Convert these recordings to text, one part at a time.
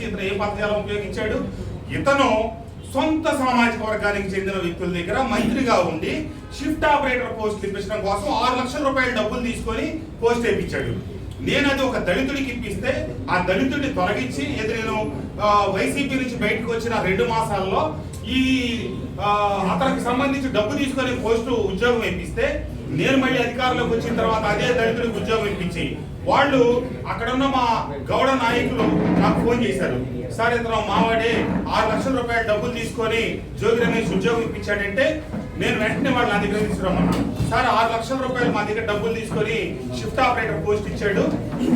ఆలోచించి ఇతను ఏ పదజాలం ఉపయోగించాడు? ఇతను సొంత సామాజిక వర్గానికి చెందిన వ్యక్తుల దగ్గర మంత్రిగా ఉండి షిఫ్ట్ ఆపరేటర్ పోస్ట్ ఇప్పించడం కోసం ఆరు లక్షల రూపాయల డబ్బులు తీసుకొని పోస్ట్ వేయించాడు. నేను అది ఒక దళితుడికి ఇప్పిస్తే ఆ దళితుడిని తొలగించి ఏది నేను వైసీపీ నుంచి బయటకు వచ్చిన రెండు మాసాల్లో ఈ అతనికి సంబంధించి డబ్బు తీసుకొని పోస్టు ఉద్యోగం ఇప్పిస్తే నేను మళ్ళీ అధికారంలోకి వచ్చిన తర్వాత అదే దళితుడికి ఉద్యోగం ఇప్పించి వాళ్ళు అక్కడ ఉన్న మా గౌడ నాయకులు నాకు ఫోన్ చేశారు. సార్ ఇతను మావాడే ఆరు లక్షల రూపాయల డబ్బులు తీసుకొని జోగి రమేష్ ఉద్యోగం ఇప్పించాడంటే నేను వెంటనే వాళ్ళు నా దగ్గర తీసుకురమ్మన్నా. సార్ ఆరు లక్షల రూపాయలు మా దగ్గర డబ్బులు తీసుకొని షిఫ్ట్ ఆపరేటర్ పోస్ట్ ఇచ్చాడు.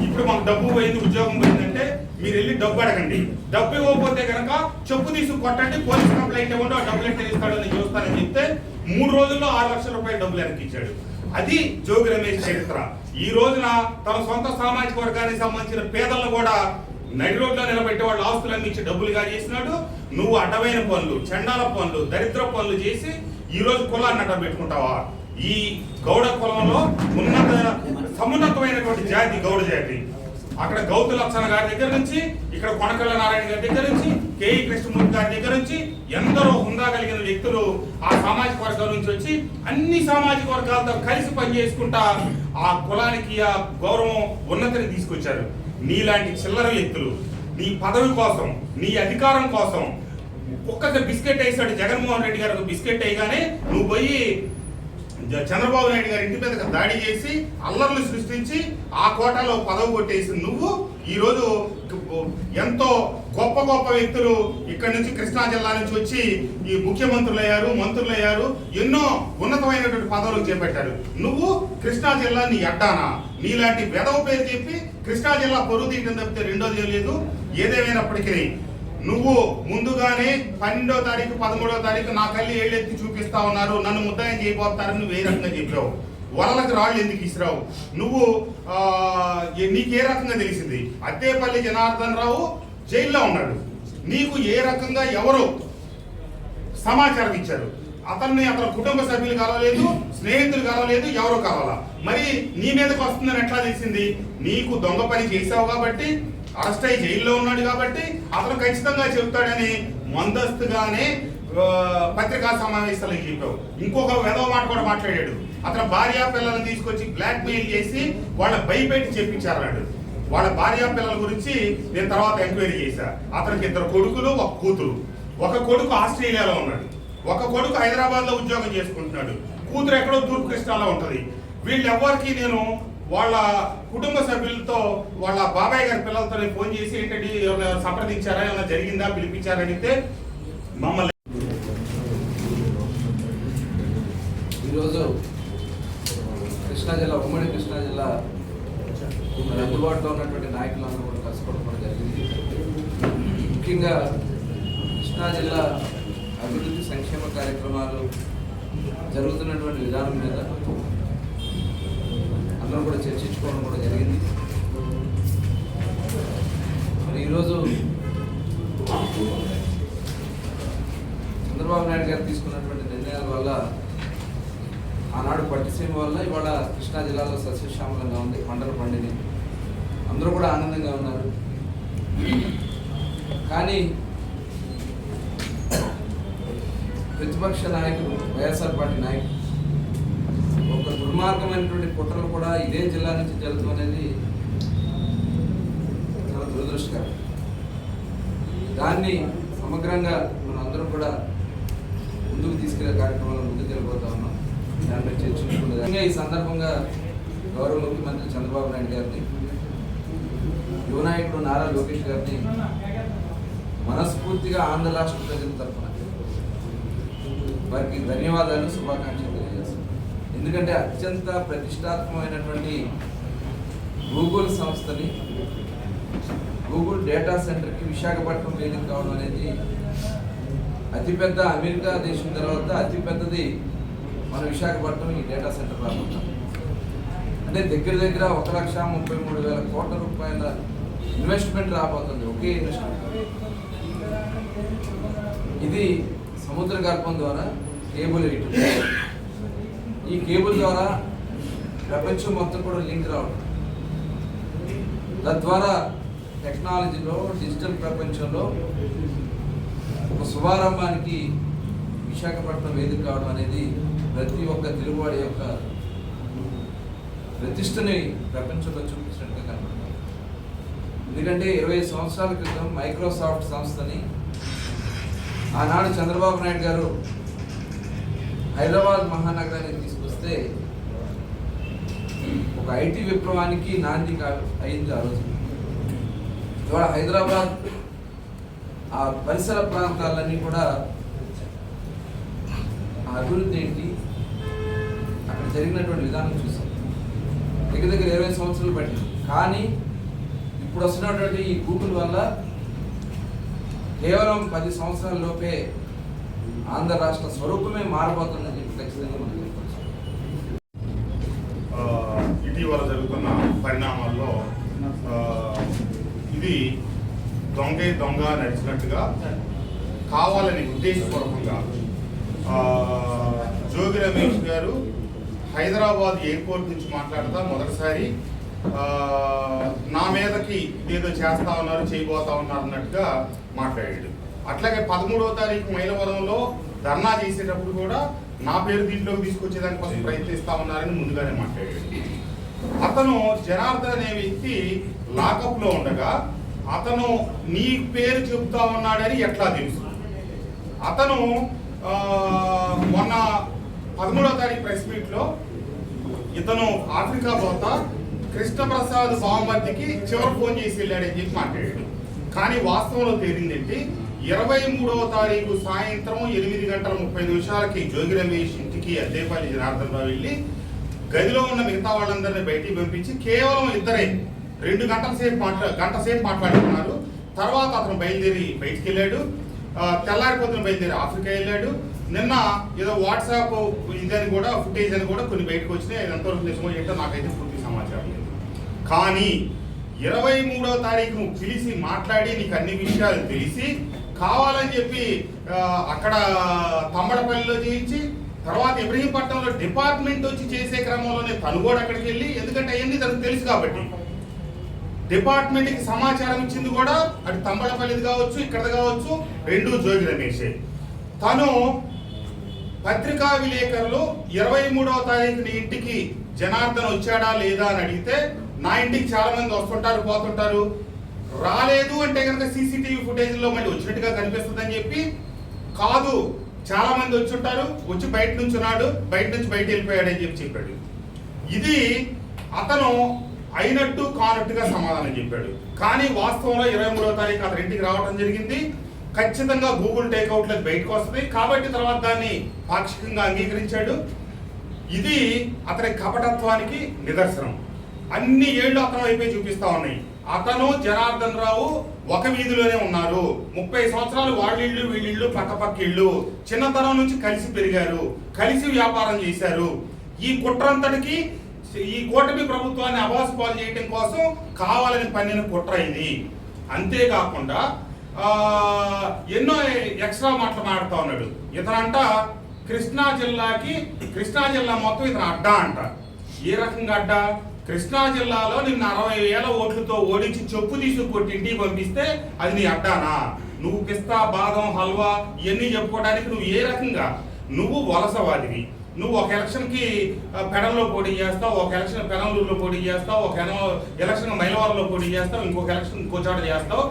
ఇప్పుడు మాకు డబ్బు పోయింది ఉద్యోగం పోయిందంటే మీరు వెళ్ళి డబ్బు అడగండి. డబ్బు ఇవ్వకపోతే కనుక చెప్పు తీసుకు కొట్టండి పోలీస్ కంప్లైంట్ ఇవ్వండి ఆ డబ్బులు ఎట్లా ఇస్తాడో నేను చూస్తానని చెప్తే మూడు రోజుల్లో ఆరు లక్షల రూపాయలు డబ్బులు వెనక్కి ఇచ్చాడు. అది జోగి రమేష్ చరిత్ర. ఈ రోజున తన సొంత సామాజిక వర్గానికి సంబంధించిన పేదలను కూడా నడి రోడ్లో నిలబెట్టి వాళ్ళ ఆస్తులన్నీ ఇచ్చి డబ్బులుగా చేసినాడు. నువ్వు అడ్డమైన పనులు చండాల పనులు దరిద్ర పనులు చేసి ఈ రోజు కులాన్ని అడ్డం పెట్టుకుంటావా? ఈ గౌడ కులంలో ఉన్నత సమున్నతమైనటువంటి జాతి గౌడ జాతి. అక్కడ గౌతు లక్షణ గారి దగ్గర నుంచి ఇక్కడ కొనకళ్ళ నారాయణ గారి దగ్గర నుంచి కేఈ కృష్ణమూర్తి గారి దగ్గర నుంచి ఎందరో హుందా కలిగిన వ్యక్తులు ఆ సామాజిక వర్గం నుంచి వచ్చి అన్ని సామాజిక వర్గాలతో కలిసి పనిచేసుకుంటా ఆ కులానికి ఆ గౌరవం ఉన్నతిని తీసుకొచ్చారు. నీలాంటి చిల్లర వ్యక్తులు నీ పదవి కోసం నీ అధికారం కోసం ఒక్కొక్క బిస్కెట్ వేసాడు జగన్మోహన్ రెడ్డి గారు బిస్కెట్ వేయగానే నువ్వు పోయి చంద్రబాబు నాయుడు గారి ఇంటి మీద దాడి చేసి అల్లర్లు సృష్టించి ఆ కోటాలో పదవి కొట్టేసి నువ్వు ఈరోజు ఎంతో గొప్ప గొప్ప వ్యక్తులు ఇక్కడ నుంచి కృష్ణా జిల్లా నుంచి వచ్చి ఈ ముఖ్యమంత్రులు అయ్యారు మంత్రులు అయ్యారు ఎన్నో ఉన్నతమైనటువంటి పదవులు చేపట్టారు. నువ్వు కృష్ణా జిల్లా నీ అడ్డానా? నీలాంటి వెదవ పేరు చెప్పి కృష్ణా జిల్లా పొరుగు తీయడం తప్పితే రెండోది లేదు. ఏదేమైనప్పటికీ నువ్వు ముందుగానే పన్నెండో తారీఖు పదమూడో తారీఖు నా కళ్ళి ఏళ్ళెత్తి చూపిస్తా ఉన్నారు. నన్ను ముద్దాయం చేయబోతారని నువ్వు ఏ రకంగా చెప్పావు వలలకు రాళ్ళు ఎందుకు ఇసిరావు? నువ్వు నీకు ఏ- నీకే రకంగా తెలిసింది? అత్తేపల్లి జనార్దన్ రావు జైల్లో ఉన్నాడు. నీకు ఏ రకంగా ఎవరు సమాచారం ఇచ్చారు? అతన్ని అతని కుటుంబ సభ్యులు కలవలేదు స్నేహితులు కలవలేదు ఎవరు కావాలా మరి నీ మీదకి వస్తుందని ఎట్లా తెలిసింది? నీకు దొంగ పని చేసావు కాబట్టి అరెస్ట్ జైల్లో ఉన్నాడు కాబట్టి అతను ఖచ్చితంగా చెప్తాడని ముందస్తుగానే పత్రికా సమావేశాలకు చెప్పావు ఇంకొక వెదవ మాట కూడా మాట్లాడాడు. అతను భార్య పిల్లలను తీసుకొచ్చి బ్లాక్ మెయిల్ చేసి వాళ్ళ భయపెట్టి చెప్పించారన్నాడు. వాళ్ళ భార్య పిల్లల గురించి నేను తర్వాత ఎంక్వైరీ చేశా. అతనికి ఇద్దరు కొడుకులు ఒక కూతురు. ఒక కొడుకు ఆస్ట్రేలియాలో ఉన్నాడు. ఒక కొడుకు హైదరాబాద్లో ఉద్యోగం చేసుకుంటున్నాడు. కూతురు ఎక్కడో తూర్పు కృష్ణాలో ఉంటుంది. వీళ్ళెవ్వరికి నేను వాళ్ళ కుటుంబ సభ్యులతో వాళ్ళ బాబాయ్ గారి పిల్లలతో ఫోన్ చేసి ఏంటంటే ఏమైనా సంప్రదించారా ఏమైనా జరిగిందా పిలిపించారా అడిగితే మమ్మల్ని ఈరోజు కృష్ణా జిల్లా ఉమ్మడి కృష్ణా జిల్లా అందుబాటులో ఉన్నటువంటి నాయకులందరూ కూడా కలుసుకోవడం జరిగింది. ముఖ్యంగా కృష్ణా జిల్లా అభివృద్ధి సంక్షేమ కార్యక్రమాలు జరుగుతున్నటువంటి విధానం మీద అందరూ కూడా చర్చించుకోవడం కూడా జరిగింది. మరి ఈరోజు చంద్రబాబు నాయుడు గారు తీసుకున్నటువంటి నిర్ణయాల వల్ల ఆనాడు పట్టిసీమ వల్ల ఇవాళ కృష్ణా జిల్లాలో సస్యశ్యామలంగా ఉంది పంటలు పండింది అందరూ కూడా ఆనందంగా ఉన్నారు. కానీ ప్రతిపక్ష నాయకుడు వైఎస్ఆర్ పార్టీ నాయకుడు దుర్మార్గమైనటువంటి కుట్రలు కూడా ఇదే జిల్లా నుంచి జరుగుతుంది అనేది చాలా దురదృష్టకరం. దాన్ని సమగ్రంగా మనం అందరం కూడా ముందుకు తీసుకెళ్ళే కార్యక్రమంలో ముందుకు వెళ్ళిపోతా ఉన్నాం. దానిపై చర్చించుకుంటుంది ఈ సందర్భంగా గౌరవ ముఖ్యమంత్రి చంద్రబాబు నాయుడు గారిని యువ నాయకుడు నారా లోకేష్ గారిని మనస్ఫూర్తిగా ఆంధ్ర రాష్ట్ర ప్రజల తరఫున వారికి ధన్యవాదాలు శుభాకాంక్షలు. ఎందుకంటే అత్యంత ప్రతిష్టాత్మకమైనటువంటి గూగుల్ సంస్థని గూగుల్ డేటా సెంటర్కి విశాఖపట్నం వేదిక కావడం అనేది అతిపెద్ద అమెరికా దేశం తర్వాత అతిపెద్దది మన విశాఖపట్నం ఈ డేటా సెంటర్ రాబోతున్నాం అంటే దగ్గర దగ్గర ఒక లక్ష ముప్పై మూడు వేల కోట్ల రూపాయల ఇన్వెస్ట్మెంట్ రాబోతుంది ఒకే ఇన్వెస్ట్మెంట్. ఇది సముద్ర గర్భం ద్వారా కేబుల్ వేయటం ఈ కేబుల్ ద్వారా ప్రపంచం మొత్తం కూడా లింక్ రావడం. తద్వారా టెక్నాలజీలో డిజిటల్ ప్రపంచంలో ఒక శుభారంభానికి విశాఖపట్నం వేదిక కావడం అనేది ప్రతి ఒక్క తెలుగువాడి యొక్క ప్రతిష్టని ప్రపంచంలో చూపించినట్టుగా కనబడుతుంది. ఎందుకంటే ఇరవై సంవత్సరాల క్రితం మైక్రోసాఫ్ట్ సంస్థని ఆనాడు చంద్రబాబు నాయుడు గారు హైదరాబాద్ మహానగరానికి వస్తే ఒక ఐటీ విప్లవానికి నాంది అయింది ఆ రోజు. ఇవాళ హైదరాబాద్ ఆ పరిసర ప్రాంతాలన్నీ కూడా ఆ అభివృద్ధి ఏంటి? అక్కడ జరిగినటువంటి విధానం చూసాం. దగ్గర దగ్గర ఇరవై సంవత్సరాలు పట్టింది. కానీ ఇప్పుడు వస్తున్నటువంటి ఈ గూగుల్ వల్ల కేవలం పది సంవత్సరాల లోపే ఆంధ్ర రాష్ట్ర స్వరూపమే మారబోతుందని ఇటీవల జరుగుతున్న పరిణామాల్లో ఇది దొంగే దొంగ నడిచినట్టుగా కావాలని ఉద్దేశపూర్వకంగా ఆ, జోగి రమేష్ గారు హైదరాబాద్ ఎయిర్పోర్ట్ నుంచి మాట్లాడుతా మొదటిసారి నా మీదకి ఏదో చేస్తా ఉన్నారు చేయబోతా ఉన్నారు అన్నట్టుగా మాట్లాడాడు. అట్లాగే పదమూడవ తారీఖు మైలవరంలో ధర్నా చేసేటప్పుడు కూడా నా పేరు దీంట్లోకి తీసుకొచ్చేదాని కోసం ప్రయత్నిస్తా ఉన్నారని ముందుగానే మాట్లాడాడు. అతను జనార్దన్ అనే వ్యక్తి లాకప్లో ఉండగా అతను నీ పేరు చెబుతా ఉన్నాడని ఎట్లా తెలుసు? అతను మొన్న పదమూడో తారీఖు ప్రెస్ మీట్లో ఇతను ఆఫ్రికా పోత కృష్ణప్రసాద్ బావమర్దికి చివరి ఫోన్ చేసి వెళ్ళాడని చెప్పి మాట్లాడాడు. కానీ వాస్తవంలో తేలిందేంటి ఇరవై మూడవ తారీఖు సాయంత్రం ఎనిమిది గంటల ముప్పై నిమిషాలకి జోగి రమేష్ ఇంటికి అద్దేపల్లి జనార్దన్ రావు వెళ్ళి గదిలో ఉన్న మిగతా వాళ్ళందరినీ బయటికి పంపించి కేవలం ఇద్దరే రెండు గంటల సేపు మాట్లా గంట సేపు మాట్లాడుకున్నారు. తర్వాత అతను బయలుదేరి బయటికి వెళ్ళాడు. తెల్లారిపోతున్న బయలుదేరి ఆఫ్రికా వెళ్ళాడు. నిన్న ఏదో వాట్సాప్ ఇదని కూడా ఫుటేజ్ అని కూడా కొన్ని బయటకు వచ్చినాయి. ఎంతవరకు నిజమో ఏంటో నాకైతే పూర్తి సమాచారం లేదు. కానీ ఇరవై మూడో తారీఖు నువ్వు పిలిచి మాట్లాడి నీకు అన్ని విషయాలు తెలిసి కావాలని చెప్పి అక్కడ తమ్మడపల్లిలో చేయించి తర్వాత ఇబ్రహీంపట్నంలో డిపార్ట్మెంట్ వచ్చి చేసే క్రమంలోనే తను కూడా అక్కడికి వెళ్ళి ఎందుకంటే అవన్నీ తనకు తెలుసు కాబట్టి. డిపార్ట్మెంట్కి సమాచారం ఇచ్చింది కూడా అటు తంబడపల్లిది కావచ్చు ఇక్కడది కావచ్చు రెండు జోగి రమేషే. తను పత్రికా విలేకరులు ఇరవై మూడవ తారీఖున ఇంటికి జనార్దన్ వచ్చాడా లేదా అని అడిగితే నా ఇంటికి చాలా మంది వస్తుంటారు పోతుంటారు. రాలేదు అంటే కనుక సీసీటీవీ ఫుటేజ్లో మళ్ళీ వచ్చినట్టుగా కనిపిస్తుందని చెప్పి కాదు చాలా మంది వచ్చి ఉంటారు వచ్చి బయట నుంచి ఉన్నాడు బయట నుంచి బయట వెళ్ళిపోయాడని చెప్పి చెప్పాడు. ఇది అతను అయినట్టు కానట్టుగా సమాధానం చెప్పాడు. కానీ వాస్తవంలో ఇరవై మూడవ తారీఖు అతని ఇంటికి రావడం జరిగింది. ఖచ్చితంగా గూగుల్ టేక్అవుట్లకు బయటకు వస్తుంది. కాబట్టి తర్వాత దాన్ని పాక్షికంగా అంగీకరించాడు. ఇది అతని కపటత్వానికి నిదర్శనం. అన్ని ఏళ్ళు అతను వైపే చూపిస్తా ఉన్నాయి. అతను జనార్దన్ రావు ఒక వీధిలోనే ఉన్నారు. ముప్పై సంవత్సరాలు వాళ్ళిళ్ళు వీళ్ళిళ్ళు పక్కపక్క ఇళ్ళు చిన్నతనం నుంచి కలిసి పెరిగారు కలిసి వ్యాపారం చేశారు. ఈ కుట్రంతటికి ఈ కూటమి ప్రభుత్వాన్ని అవాస్ పాలు చేయడం కోసం కావాలని పన్నిన కుట్ర ఇది. అంతేకాకుండా ఎన్నో ఎక్స్ట్రా మాటలు మాడుతా ఉన్నాడు. ఇతనంట కృష్ణా జిల్లాకి కృష్ణా జిల్లా మొత్తం ఇతను అడ్డా అంట. ఏ రకంగా అడ్డా? కృష్ణా జిల్లాలో నిన్న అరవై వేల ఓట్లతో ఓడించి చెప్పు తీసుకొట్టి ఇంటికి పంపిస్తే అది నీ అడ్డానా? నువ్వు పిస్తా బాదం హల్వా ఇవన్నీ చెప్పుకోవడానికి నువ్వు ఏ రకంగా? నువ్వు వలసవాదివి నువ్వు ఒక ఎలక్షన్కి పెడల్లో పోటీ చేస్తావు ఒక ఎలక్షన్ పెనలూరులో పోటీ చేస్తావు ఒక ఎలక్షన్ మైలవరంలో పోటీ చేస్తావు ఇంకొక ఎలక్షన్ ఇంకో చోట చేస్తావు.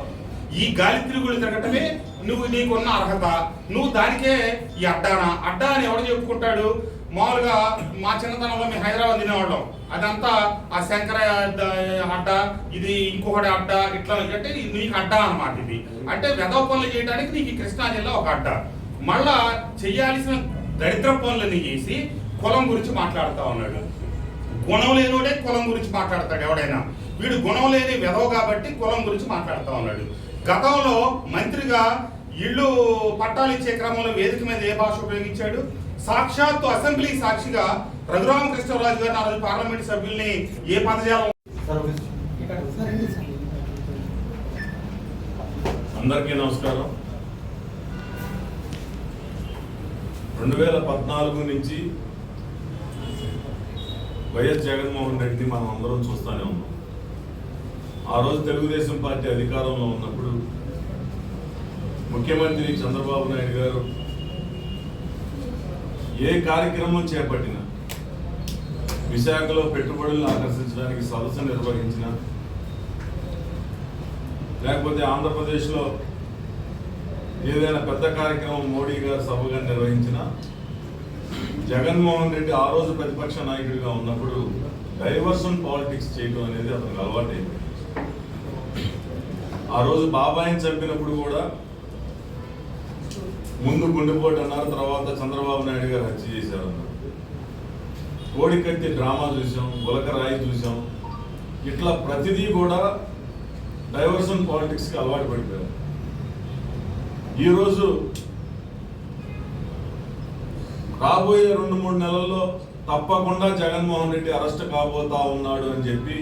ఈ గాలి తిరుగులు తిరగటమే నువ్వు నీకున్న అర్హత. నువ్వు దానికే ఈ అడ్డానా? అడ్డా అని ఎవడు చెప్పుకుంటాడు? మామూలుగా మా చిన్నతనంలో మేము హైదరాబాద్ తినేవాళ్ళం. అదంతా ఆ శంకర అడ్డ ఇది ఇంకొకటి అడ్డ ఇట్లా అంటే నీకు అడ్డ అన్నమాట ఇది. అంటే వెధవ పనులు చేయడానికి నీకు కృష్ణా జిల్లా ఒక అడ్డ. మళ్ళా చేయాల్సిన దరిద్ర పనులని చేసి కులం గురించి మాట్లాడుతా ఉన్నాడు. గుణం లేనివాడే కులం గురించి మాట్లాడతాడు ఎవడైనా. వీడు గుణం లేని వెధవ కాబట్టి కులం గురించి మాట్లాడుతూ ఉన్నాడు. గతంలో మంత్రిగా ఇళ్ళు పట్టాలు ఇచ్చే క్రమంలో వేదిక మీద ఏ భాష ఉపయోగించాడు? సాక్షాత్తు అసెంబ్లీ సాక్షిగా రఘురామకృష్ణరాజు గారిని ఆ రోజు పార్లమెంట్ సభ్యుల్ని ఏ పదజాలం? అందరికీ నమస్కారం. రెండు వేల పద్నాలుగు నుంచి వైఎస్ జగన్మోహన్ రెడ్డిని మనం అందరం చూస్తూనే ఉన్నాం. ఆ రోజు తెలుగుదేశం పార్టీ అధికారంలో ఉన్నప్పుడు ముఖ్యమంత్రి చంద్రబాబు నాయుడు గారు ఏ కార్యక్రమం చేపట్టినా విశాఖలో పెట్టుబడులను ఆకర్షించడానికి సదస్సు నిర్వహించిన లేకపోతే ఆంధ్రప్రదేశ్లో ఏదైనా పెద్ద కార్యక్రమం మోడీ గారు సభగా నిర్వహించిన జగన్మోహన్ రెడ్డి ఆ రోజు ప్రతిపక్ష నాయకుడిగా ఉన్నప్పుడు డైవర్షన్ పాలిటిక్స్ చేయడం అనేది అతనికి అలవాటైంది. ఆ రోజు బాబాయిని చంపినప్పుడు కూడా ముందు గుండెపోటు అన్నారు తర్వాత చంద్రబాబు నాయుడు గారు హత్య చేశారన్నారు. కోడికత్తి డ్రామా చూసాం గులకరాయి చూసాం. ఇట్లా ప్రతిదీ కూడా డైవర్షన్ పాలిటిక్స్కి అలవాటు పడిపోయారు ఈరోజు రాబోయే రెండు మూడు నెలల్లో తప్పకుండా జగన్మోహన్ రెడ్డి అరెస్ట్ కాబోతా ఉన్నాడు అని చెప్పి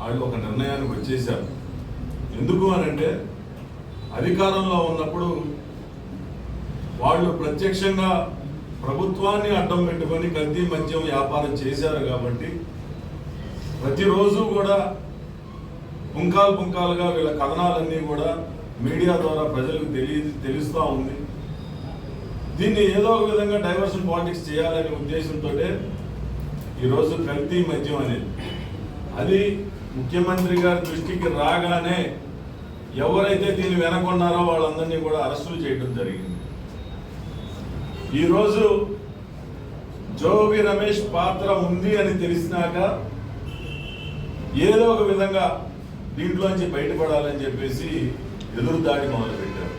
వాళ్ళు ఒక నిర్ణయానికి వచ్చేసారు ఎందుకు అని అంటే అధికారంలో ఉన్నప్పుడు వాళ్ళు ప్రత్యక్షంగా ప్రభుత్వాన్ని అడ్డం పెట్టుకొని కల్తీ మద్యం వ్యాపారం చేశారు కాబట్టి ప్రతిరోజు కూడా పుంకాలు పుంకాలుగా వీళ్ళ కథనాలన్నీ కూడా మీడియా ద్వారా ప్రజలకు తెలియ తెలుస్తూ ఉంది. దీన్ని ఏదో ఒక విధంగా డైవర్షన్ పాలిటిక్స్ చేయాలనే ఉద్దేశంతో ఈరోజు కల్తీ మద్యం అనేది. అది ముఖ్యమంత్రి గారి దృష్టికి రాగానే ఎవరైతే దీన్ని వెనకొన్నారో వాళ్ళందరినీ కూడా అరెస్టులు చేయడం జరిగింది. ఈరోజు జోగి రమేష్ పాత్ర ఉంది అని తెలిసినాక ఏదో ఒక విధంగా దీంట్లోంచి బయటపడాలని చెప్పేసి ఎదురుదాడి మొదలుపెట్టారు.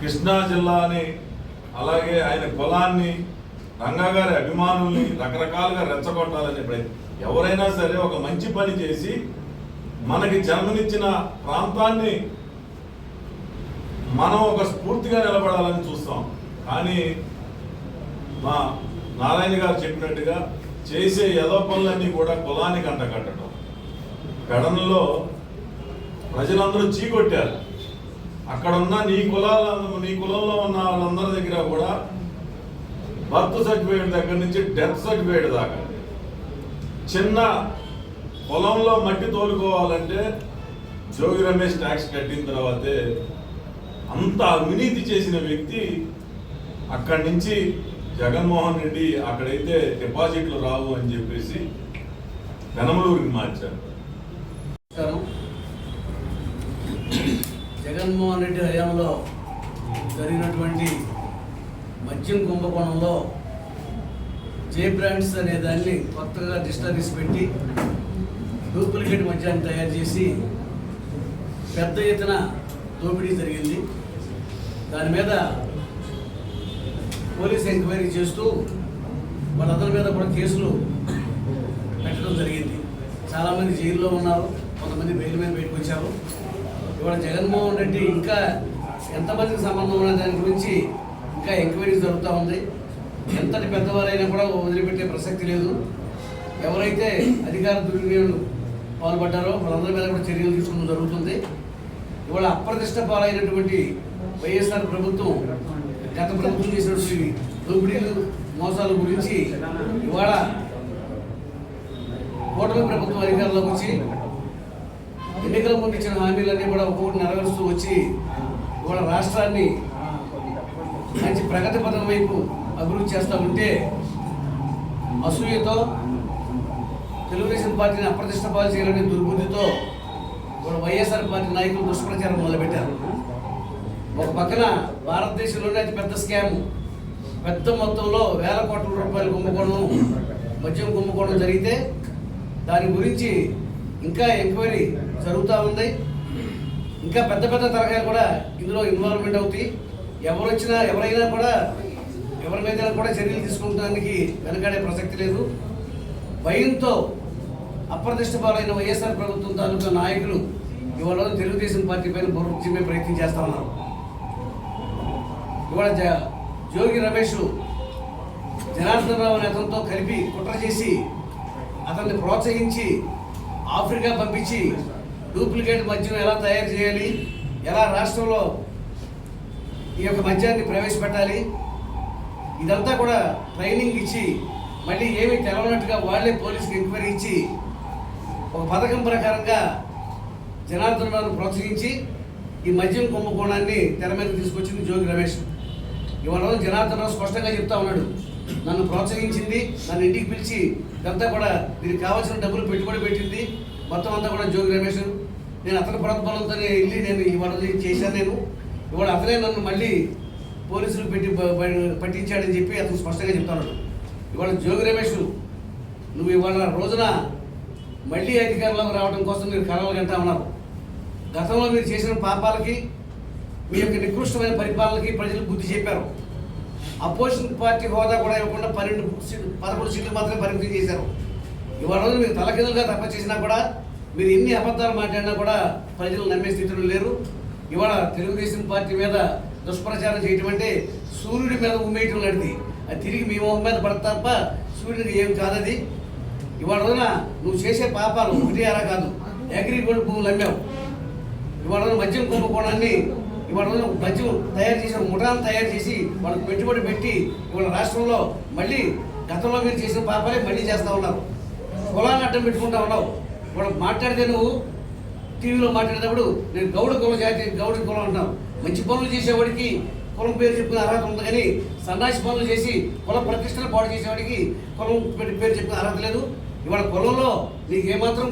కృష్ణా జిల్లాని అలాగే ఆయన కులాన్ని రంగా గారి అభిమానుల్ని రకరకాలుగా రెచ్చగొట్టాలని ప్రయత్నం ఎవరైనా సరే ఒక మంచి పని చేసి మనకి జన్మనిచ్చిన ప్రాంతాన్ని మనం ఒక స్ఫూర్తిగా నిలబడాలని చూస్తాం. కానీ మా నారాయణ గారు చెప్పినట్టుగా చేసే యదో పనులన్నీ కూడా కులానికి అంటగట్టడం. పెడనలో ప్రజలందరూ చీకొట్టారు. అక్కడ ఉన్న నీ కులాల నీ కులంలో ఉన్న వాళ్ళందరి దగ్గర కూడా బర్త్ సర్టిఫికేట్ దగ్గర నుంచి డెత్ సర్టిఫికేట్ దాకా. చిన్న పొలంలో మట్టి తోలుకోవాలంటే జోగి రమేష్ ట్యాక్స్ కట్టిన తర్వాతే అంత అవినీతి చేసిన వ్యక్తి అక్కడి నుంచి జగన్మోహన్ రెడ్డి అక్కడైతే డిపాజిట్లు రావు అని చెప్పేసి పెనమలూరుకి మార్చారు. జగన్మోహన్ రెడ్డి హయాంలో జరిగినటువంటి మద్యం కుంభకోణంలో జే బ్రాండ్స్ అనే దాన్ని కొత్తగా డిస్టరీస్ పెట్టి డూప్లికేట్ మద్యాన్ని తయారు చేసి పెద్ద ఎత్తున దోపిడీ జరిగింది. దాని మీద పోలీస్ ఎంక్వైరీ చేస్తూ వాళ్ళందరి మీద కూడా కేసులు పెట్టడం జరిగింది. చాలామంది జైల్లో ఉన్నారు. కొంతమంది బెయిల్ మీద బయటకు వచ్చారు ఇవాళ జగన్మోహన్ రెడ్డి ఇంకా ఎంతమందికి సంబంధం ఉన్న దాని గురించి ఇంకా ఎంక్వైరీ జరుగుతూ ఉంది. ఎంతటి పెద్దవారైనా కూడా వదిలిపెట్టే ప్రసక్తి లేదు. ఎవరైతే అధికార దుర్వినియోగం పాల్పడ్డారో వాళ్ళందరి మీద కూడా చర్యలు తీసుకోవడం జరుగుతుంది. ఇవాళ అప్రతిష్ట పాలైనటువంటి వైఎస్ఆర్ ప్రభుత్వం గత ప్రభుత్వం చేసినటువంటి దోపిడీలు మోసాల గురించి ఇవాళ కూటమి ప్రభుత్వం అధికారంలోకి వచ్చి ఎన్నికల ముందు ఇచ్చిన హామీలన్నీ కూడా ఒక్కొక్కటి నెరవేరుస్తూ వచ్చి ఇవాళ రాష్ట్రాన్ని మంచి ప్రగతి పథకం వైపు అభివృద్ధి చేస్తూ ఉంటే అసూయతో తెలుగుదేశం పార్టీని అప్రతిష్ట పాలు చేయాలనే దుర్బుద్ధితో ఇప్పుడు వైఎస్ఆర్ పార్టీ నాయకులు దుష్ప్రచారం మొదలుపెట్టారు. ఒక పక్కన భారతదేశంలోనే అతి పెద్ద స్కామ్. పెద్ద మొత్తంలో వేల కోట్ల రూపాయలు కుంభకోణం మద్యం కుంభకోణం జరిగితే దాని గురించి ఇంకా ఎంక్వైరీ జరుగుతూ ఉంది. ఇంకా పెద్ద పెద్ద తరగతి కూడా ఇందులో ఇన్వాల్వ్మెంట్ అవుతాయి. ఎవరు వచ్చినా ఎవరైనా కూడా ఎవరి మీద కూడా చర్యలు తీసుకుంటానికి వెనకాడే ప్రసక్తి లేదు. భయంతో అప్రదిష్ట పాలైన వైఎస్ఆర్ ప్రభుత్వం తాలూకా నాయకులు ఇవాళ తెలుగుదేశం పార్టీ పైన బుర్ర ప్రయత్నం చేస్తా ఉన్నారు. ఇవాళ జ జోగి రమేష్ జనార్దన్ రావు అతనితో కలిపి కుట్ర చేసి అతన్ని ప్రోత్సహించి ఆఫ్రికా పంపించి డూప్లికేట్ మద్యం ఎలా తయారు చేయాలి ఎలా రాష్ట్రంలో ఈ యొక్క మద్యాన్ని ప్రవేశపెట్టాలి ఇదంతా కూడా ట్రైనింగ్ ఇచ్చి మళ్ళీ ఏమీ తెలవనట్టుగా వాళ్ళే పోలీసుకి ఎంక్వైరీ ఇచ్చి ఒక పథకం ప్రకారంగా జనార్దన్ రావును ప్రోత్సహించి ఈ మద్యం కుంభకోణాన్ని తెర మీద తీసుకొచ్చింది జోగి రమేష్. ఇవాళ రోజు జనార్దన్ రావు స్పష్టంగా చెప్తా ఉన్నాడు. నన్ను ప్రోత్సహించింది నన్ను ఇంటికి పిలిచి ఇదంతా కూడా దీనికి కావాల్సిన డబ్బులు పెట్టుబడి పెట్టింది మొత్తం అంతా కూడా జోగి రమేష్. నేను అతని ప్రోత్బలంతో వెళ్ళి నేను ఇవాళ చేశాను నేను. ఇవాళ అతనే నన్ను మళ్ళీ పోలీసులు పెట్టి పట్టించాడని చెప్పి అతను స్పష్టంగా చెప్తున్నాడు ఇవాళ జోగి రమేష్ నువ్వు ఇవాళ రోజున మళ్ళీ అధికారంలోకి రావడం కోసం మీరు కలలు కంటా ఉన్నారు. గతంలో మీరు చేసిన పాపాలకి మీ యొక్క నికృష్టమైన పరిపాలనకి ప్రజలు బుద్ధి చెప్పారు. అపోజిషన్ పార్టీ హోదా కూడా ఇవ్వకుండా పన్నెండు సీట్లు పదకొండు సీట్లు మాత్రమే పరిమితం చేశారు. ఇవాళ రోజు మీరు తలకిందులుగా తప్ప చేసినా కూడా మీరు ఎన్ని అబద్ధాలు మాట్లాడినా కూడా ప్రజలు నమ్మే స్థితిలో లేరు. ఇవాళ తెలుగుదేశం పార్టీ మీద దుష్ప్రచారం చేయటం అంటే సూర్యుడి మీద ఉమ్మేయటం లాంటిది. అది తిరిగి మీ మొహం మీద పడతా తప్ప సూర్యుడికి ఏం కాదది. ఇవాళ రోజున నువ్వు చేసే పాపాలు ఒకటి అలా కాదు. అగ్రికల్చర్ భూములు అమ్మావు. ఇవాళ రోజున మద్యం కుంభకోణాన్ని ఇవాళ రోజున మద్యం తయారు చేసిన ముఠాలను తయారు చేసి వాళ్ళకి పెట్టుబడి పెట్టి ఇవాళ రాష్ట్రంలో మళ్ళీ గతంలో మీరు చేసిన పాపాలే మళ్ళీ చేస్తూ ఉన్నారు. కులాన్ని అడ్డం పెట్టుకుంటా ఉన్నావు. ఇవాళ మాట్లాడితే నువ్వు టీవీలో మాట్లాడేటప్పుడు నేను గౌడ కులం జాతి గౌడ కులం అంటాం మంచి పనులు చేసేవాడికి కులం పేరు చెప్పుకునే అర్హత ఉంది కానీ సన్నాసి పనులు చేసి కుల ప్రతిష్టలు పాడు చేసేవాడికి కులం పేరు పేరు చెప్పుకునే అర్హత లేదు. ఇవాళ పొలంలో నీకు ఏమాత్రం